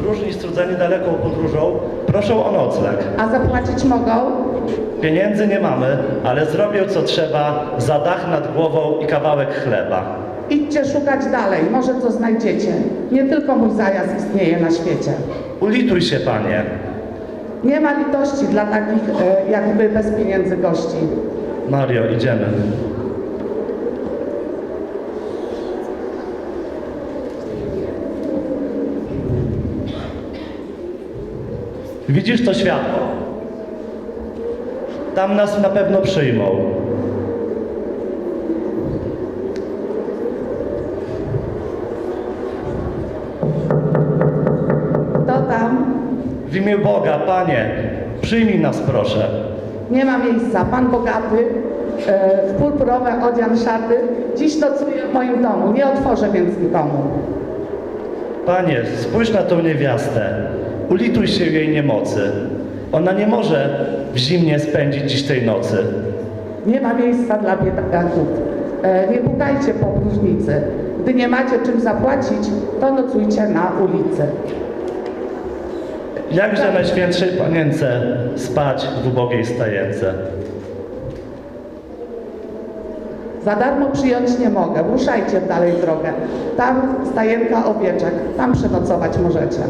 Podróżni strudzeni daleką podróżą proszą o nocleg. A zapłacić mogą? Pieniędzy nie mamy, ale zrobię co trzeba za dach nad głową i kawałek chleba. Idźcie szukać dalej, może co znajdziecie. Nie tylko mój zajazd istnieje na świecie. Ulituj się, panie. Nie ma litości dla takich e, jakby bez pieniędzy gości. Mario, idziemy. Widzisz to światło? Tam nas na pewno przyjmą. Kto tam? W imię Boga, Panie, przyjmij nas proszę. Nie ma miejsca. Pan bogaty, e, w purpurowe odzian szaty, dziś nocuje w moim domu. Nie otworzę więc nikomu. Panie, spójrz na tą niewiastę. Ulituj się jej niemocy. Ona nie może w zimnie spędzić dziś tej nocy. Nie ma miejsca dla biedaków. E, nie pukajcie po próżnicy. Gdy nie macie czym zapłacić, to nocujcie na ulicy. Jakże Najświętszej Panience spać w ubogiej stajence? Za darmo przyjąć nie mogę. Ruszajcie dalej w drogę. Tam stajenka owieczek. Tam przenocować możecie.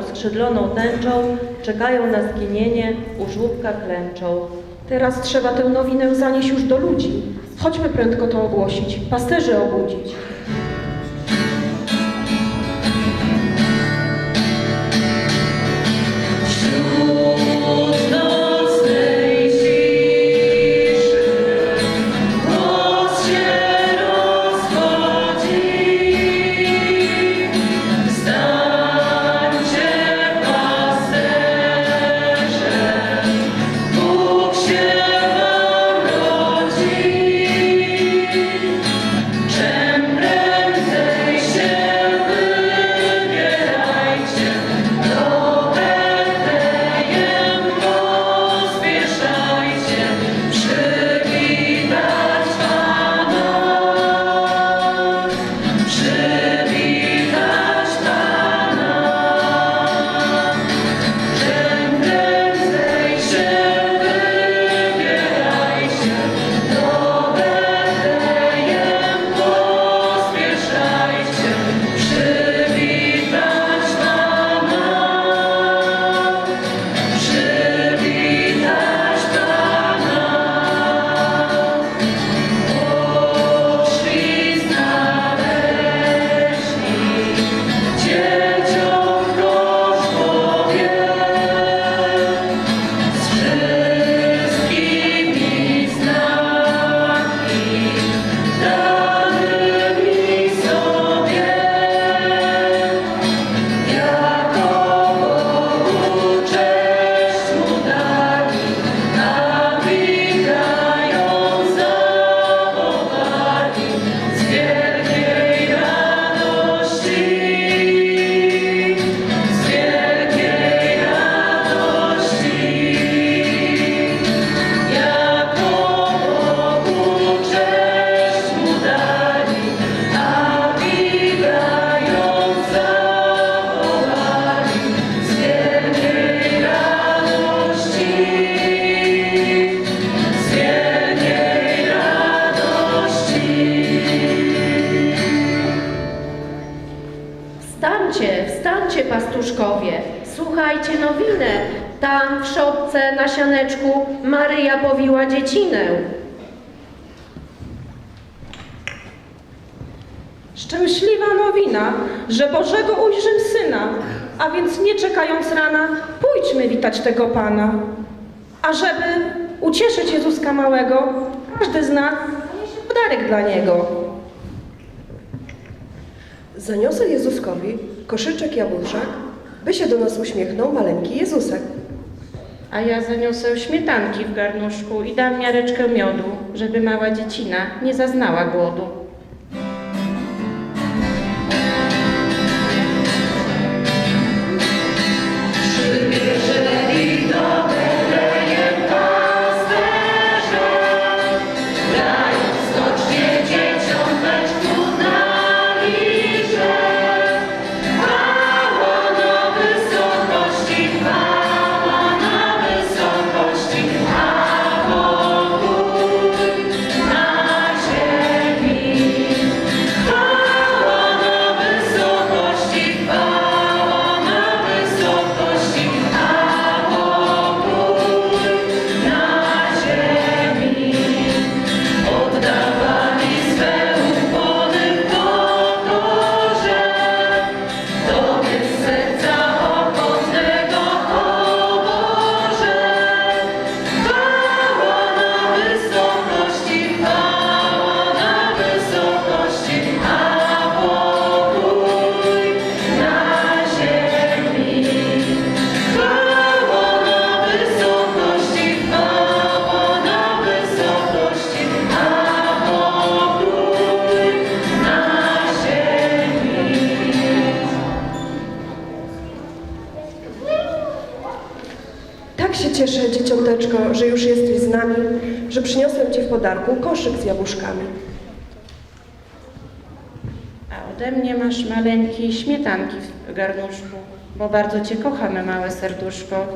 Uskrzydloną tęczą, czekają na zginienie, u żłóbka klęczą. Teraz trzeba tę nowinę zanieść już do ludzi. Chodźmy prędko to ogłosić, pasterzy obudzić. Na sianeczku Maryja powiła dziecinę. Szczęśliwa nowina, że Bożego ujrzył Syna, a więc nie czekając rana, pójdźmy witać tego Pana. A żeby ucieszyć Jezuska Małego, każdy z nas niesie podarek dla Niego. Zaniosę Jezuskowi koszyczek jabłuszek, by się do nas uśmiechnął maleńki Jezusek. A ja zaniosę śmietanki w garnuszku i dam miareczkę miodu, żeby mała dziecina nie zaznała głodu. Przyniosłem Ci w podarku koszyk z jabłuszkami. A ode mnie masz maleńkie śmietanki w garnuszku, bo bardzo Cię kochamy, małe serduszko.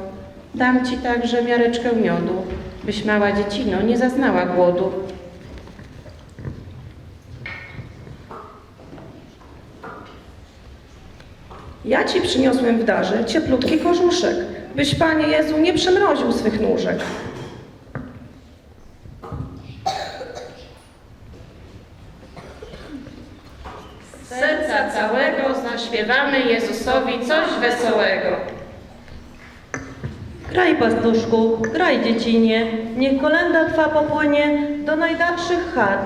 Dam Ci także miareczkę miodu, byś mała dziecino nie zaznała głodu. Ja Ci przyniosłem w darze cieplutki kożuszek, byś Panie Jezu nie przymroził swych nóżek. Coś wesołego. Graj pastuszku, graj dziecinie, niech kolenda Twa popłynie do najdalszych chat.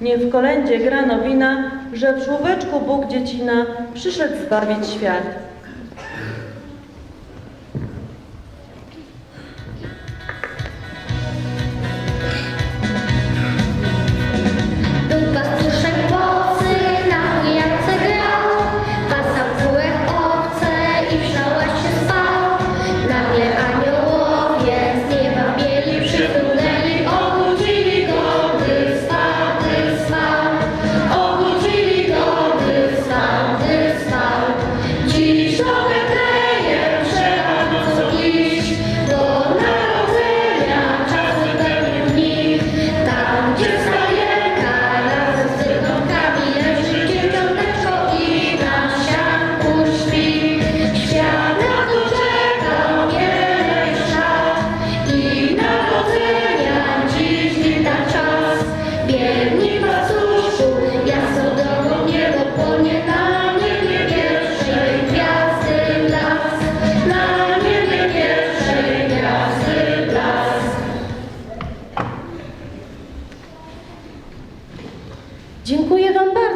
Niech w kolędzie gra nowina, że w żłóbeczku Bóg dziecina przyszedł zbawić świat.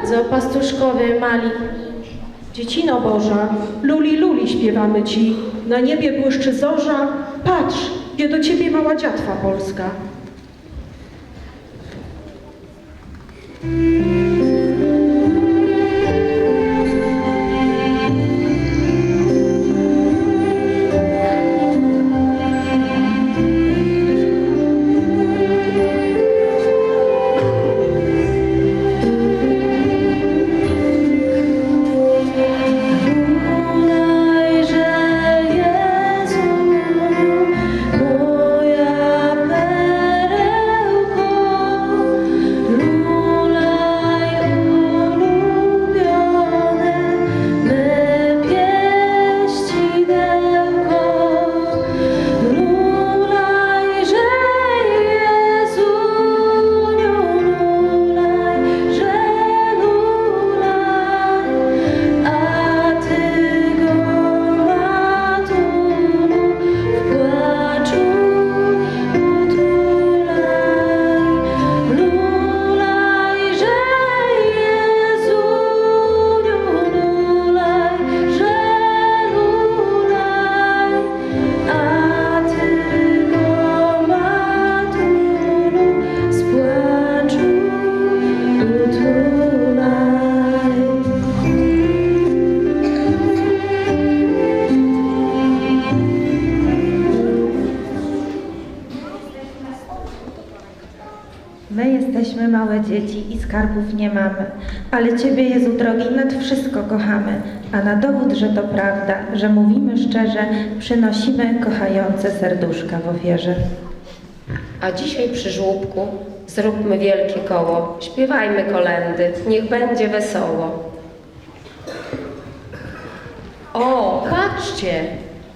Bardzo, pastuszkowie mali. Dziecino Boża, luli luli śpiewamy Ci, na niebie błyszczy zorza, patrz, gdzie do Ciebie mała dziatwa polska. Dzieci i skarbów nie mamy, ale Ciebie, Jezu drogi, nad wszystko kochamy, a na dowód, że to prawda, że mówimy szczerze, przynosimy kochające serduszka w ofierze. A dzisiaj przy żłóbku zróbmy wielkie koło, śpiewajmy kolendy, niech będzie wesoło. O, patrzcie,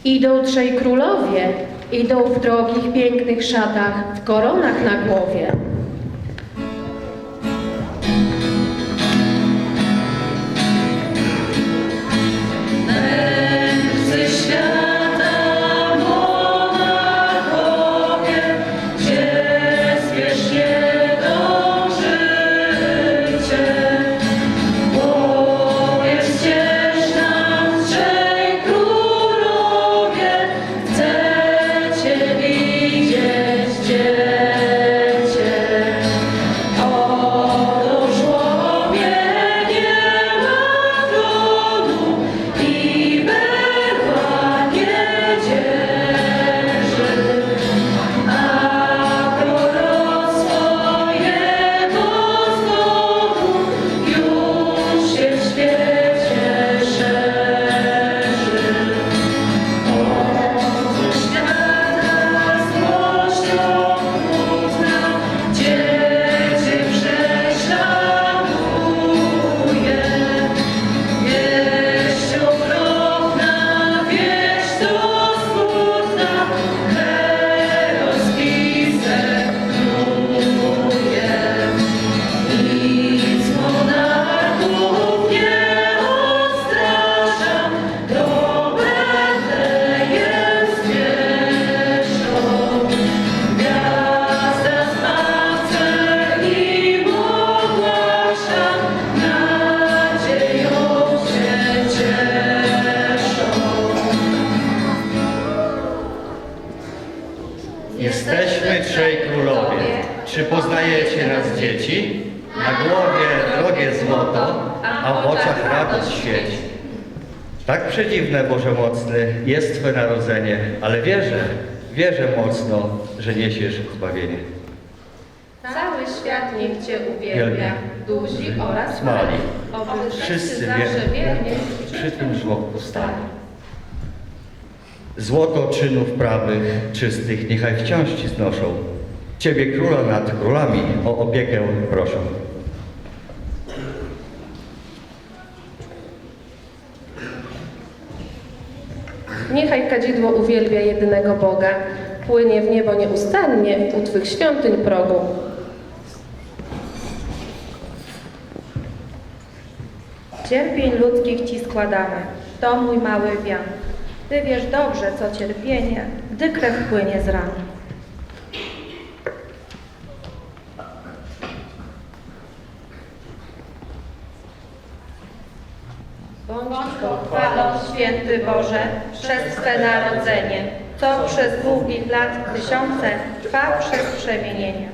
idą trzej królowie, idą w drogich, pięknych szatach, w koronach na głowie. Jesteśmy trzej królowie. Czy poznajecie nas dzieci? Na głowie drogie złoto, a w oczach radość świeci. Tak przedziwne, Boże Mocny, jest Twe narodzenie, ale wierzę, wierzę mocno, że niesiesz zbawienie. Cały świat niech Cię Wielbia, uwielbia, duzi oraz smali. Oby Wszyscy wierni przy tym żłobku stali. Złoto czynów prawych, czystych, niechaj wciąż Ci znoszą. Ciebie, Króla nad królami, o opiekę proszą. Niechaj kadzidło uwielbia jedynego Boga, płynie w niebo nieustannie u Twych świątyń progu. Cierpień ludzkich Ci składamy, to mój mały wian. Ty wiesz dobrze, co cierpienie, gdy krew płynie z ran. Bądź pochwalą, święty Boże, przez Twe narodzenie, co przez długich lat tysiące trwa przez przemienienie.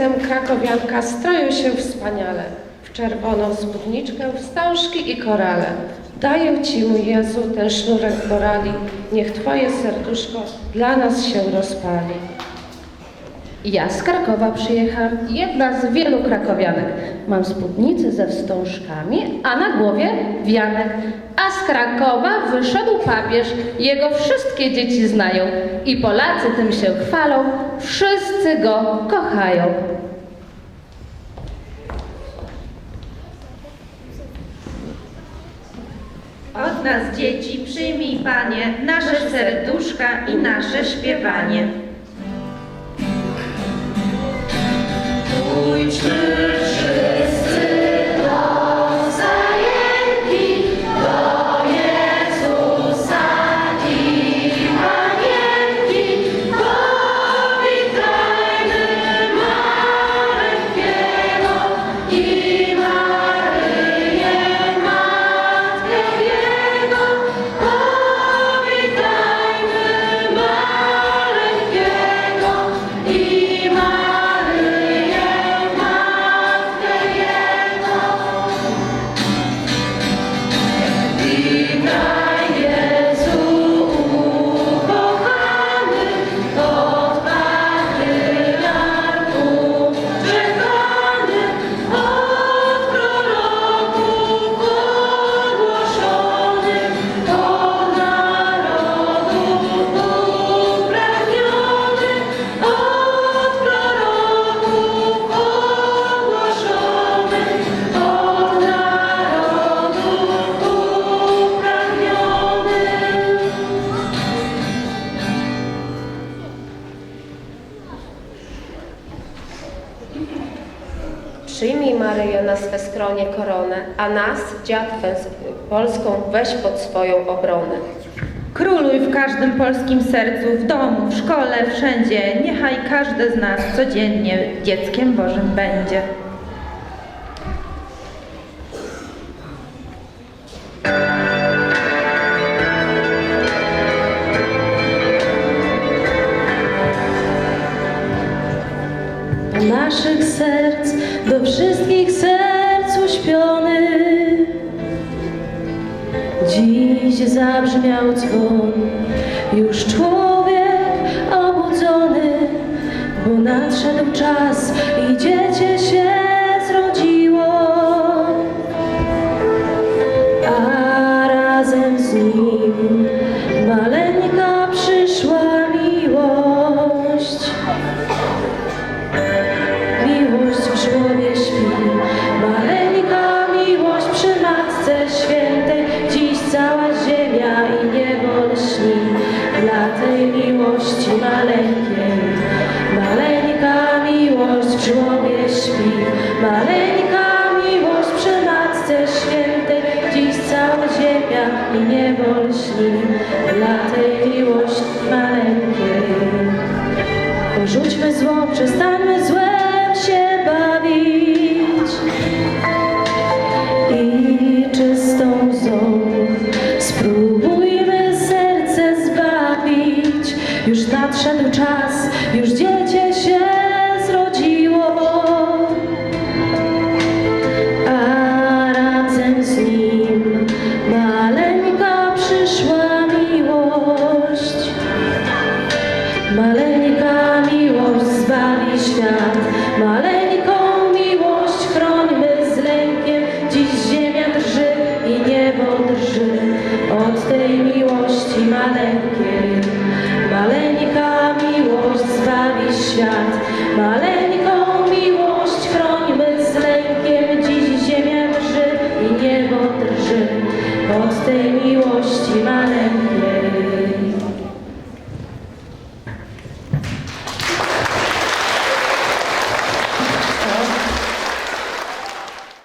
Jestem krakowianka, stroję się wspaniale. W czerwoną spódniczkę, wstążki i korale. Daję Ci, mój Jezu, ten sznurek korali. Niech Twoje serduszko dla nas się rozpali. Ja z Krakowa przyjechałam, jedna z wielu krakowianek. Mam spódnicę ze wstążkami, a na głowie wianek. A z Krakowa wyszedł papież, jego wszystkie dzieci znają i Polacy tym się chwalą, wszyscy go kochają. Od nas dzieci przyjmij Panie nasze serduszka i nasze śpiewanie. Wszyscy dziatwę polską, weź pod swoją obronę. Króluj w każdym polskim sercu, w domu, w szkole, wszędzie. Niechaj każdy z nas codziennie dzieckiem Bożym będzie. Miłość. W żłobie